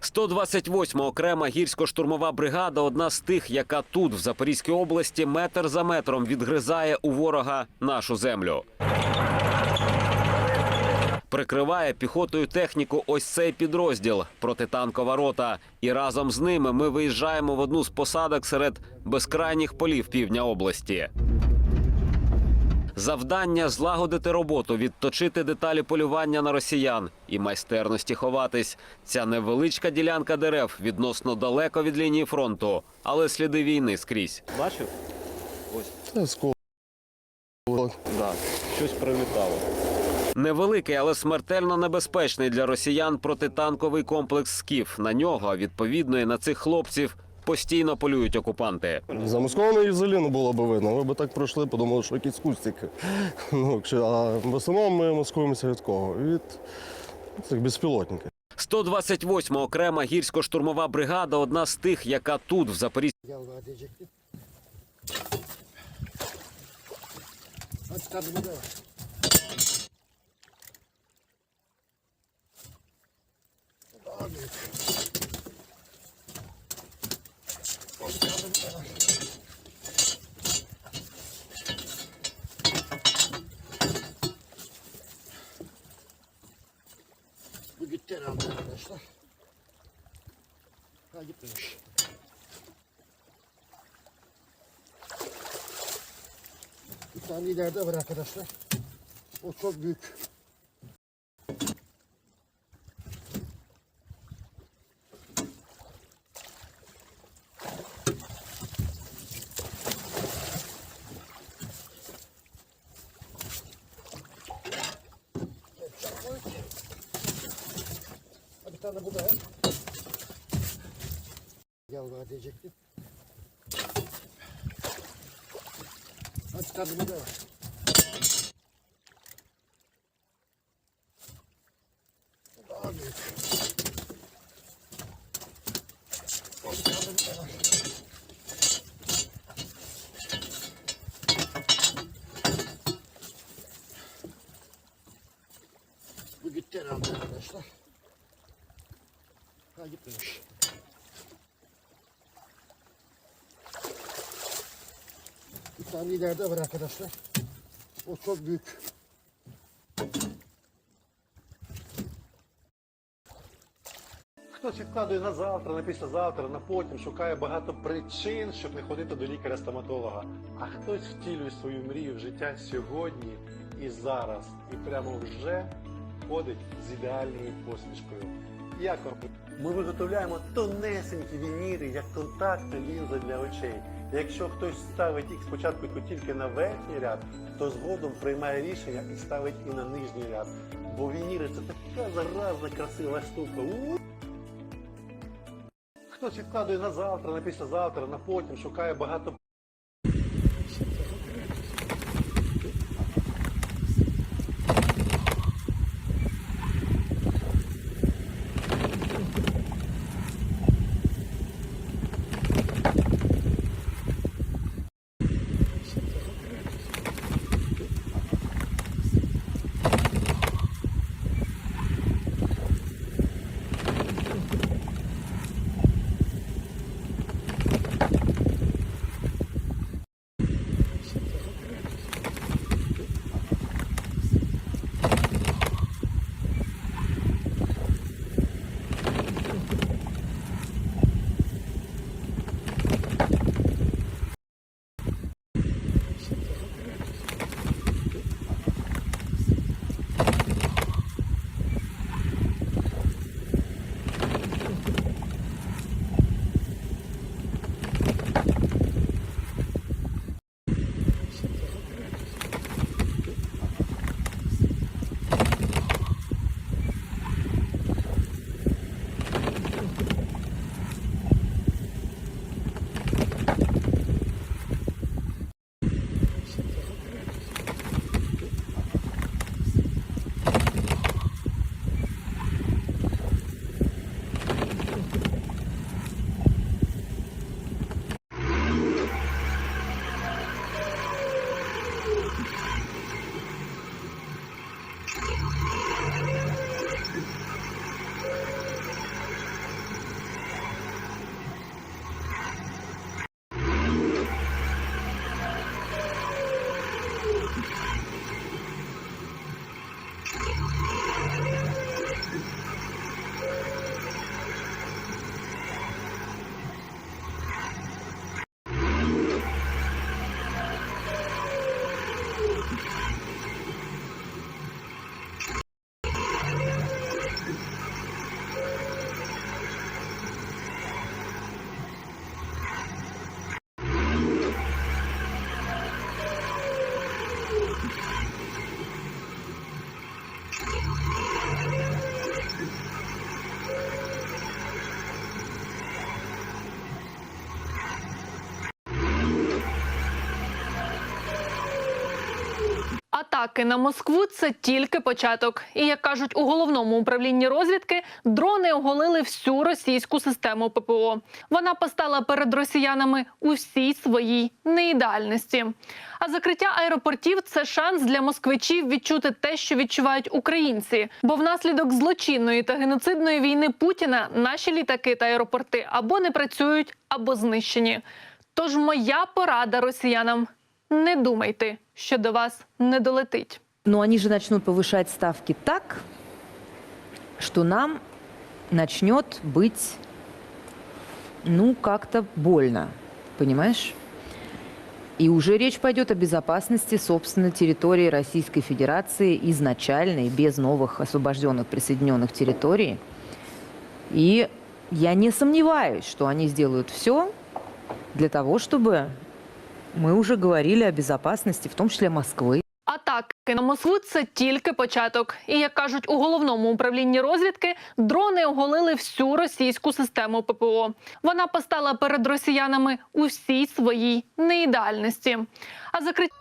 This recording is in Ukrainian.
128 окрема гірсько-штурмова бригада одна з тих, яка тут, в Запорізькій області, метр за метром відгризає у ворога нашу землю. Прикриває піхотою техніку ось цей підрозділ протитанкова рота. І разом з ними ми виїжджаємо в одну з посадок серед безкрайніх полів півдня області. Завдання злагодити роботу, відточити деталі полювання на росіян і майстерності ховатись. Ця невеличка ділянка дерев відносно далеко від лінії фронту, але сліди війни скрізь. Бачив? Ось Скоро. да, щось прилітало. Невеликий, але смертельно небезпечний для росіян протитанковий комплекс СКІФ. На нього, відповідно, і на цих хлопців постійно полюють окупанти. Замасковано і взагалі не було б видно. Ви б так пройшли, подумали, що якісь кустики. Ну, а в основному ми маскуємося від кого? Від цих безпілотників. 128 окрема гірсько-штурмова бригада одна з тих, яка тут, в Запорізькій Gel daha arkadaşlar. Ha gitmemiş. Bir tane ileride var arkadaşlar. O çok büyük. tane bu da. Gel daha diyecektim. Kaç tane bu da var. Bu daha büyük. Kaç tane bu da var. Bu gitti herhalde arkadaşlar. Ha gitmemiş. Bir tane ileride var arkadaşlar. O çok büyük. Хтось відкладує на завтра, на післязавтра, на потім, шукає багато причин, щоб не ходити до лікаря-стоматолога. А хтось втілює свою мрію в життя сьогодні і зараз, і прямо вже ходить з ідеальною посмішкою. Як вам? Ми виготовляємо тонесенькі вініри, як контактна лінза для очей. Якщо хтось ставить їх спочатку тільки на верхній ряд, то згодом приймає рішення і ставить і на нижній ряд. Бо вініри це така заразна красива штука. Хтось відкладує на завтра, на післязавтра, на потім, шукає багато Атаки на Москву це тільки початок. І як кажуть у головному управлінні розвідки, дрони оголили всю російську систему ППО. Вона постала перед росіянами у всій своїй неідеальності. А закриття аеропортів це шанс для москвичів відчути те, що відчувають українці. Бо внаслідок злочинної та геноцидної війни Путіна наші літаки та аеропорти або не працюють, або знищені. Тож моя порада росіянам: не думайте, що до вас не долетить. Но они же начнут повышать ставки так, что нам начнет быть, ну, как-то больно, понимаешь? И уже речь пойдет о безопасности, собственно, территории Российской Федерации изначальной, без новых освобожденных присоединенных территорий. И я не сомневаюсь, что они сделают все для того, чтобы мы уже говорили о безопасности, в том числе Москвы. Атаки на Москву це тільки початок. І як кажуть у головному управлінні розвідки, дрони оголили всю російську систему ППО. Вона постала перед росіянами у всій своїй неідеальності. А закриття